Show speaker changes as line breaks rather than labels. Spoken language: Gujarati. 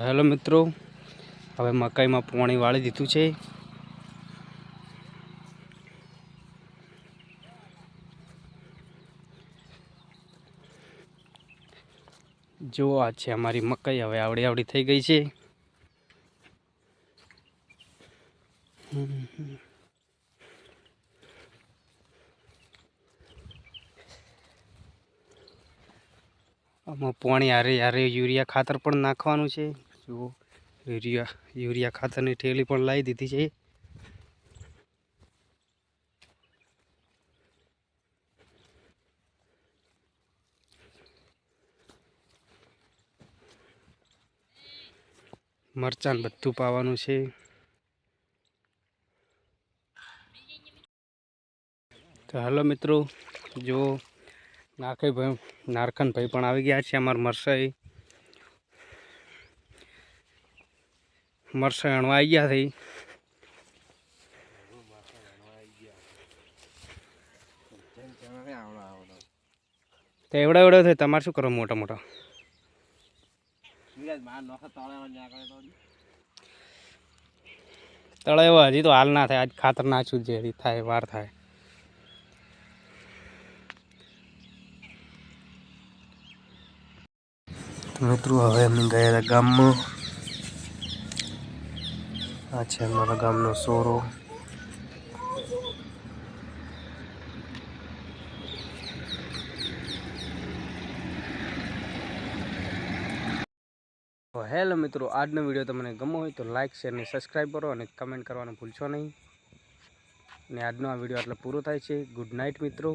હેલો મિત્રો, હવે મકાઈમાં પાણી વાળી દીધું છે. જો આ છે અમારી મકાઈ, હવે આવડી આવડી થઈ ગઈ છે. આમાં પાણી હારે હારે યુરિયા ખાતર પણ નાખવાનું છે. જુઓ, યુરિયા યુરિયા ખાતરની ઠેલી પણ લાવી દીધી છે. મરચાં બધું પાવાનું છે. તો હાલો મિત્રો જો નાખે ભાઈ નારખન ભાઈ પણ આવી ગયા છે, અમારા મરસાઈ. મરસાઈ આવી ગયા થઈ તો એવડા એવડા થાય તમારે શું કરો મોટા મોટા? તળાવ હજી તો હાલ ના થાય આજ ખાતર નાખ્યું છે હજી થાય વાર થાય. મિત્રો હવે અમે ગયા હતા ગામમાં. આ છે અમારા ગામનો સોરો. હેલો મિત્રો, આજનો વીડિયો તમને ગમો હોય તો લાઇક શેર અને સબસ્ક્રાઈબ કરો અને કમેન્ટ કરવાનું ભૂલશો નહીં. અને આજનો આ વીડિયો એટલે પૂરો થાય છે. ગુડ નાઇટ મિત્રો.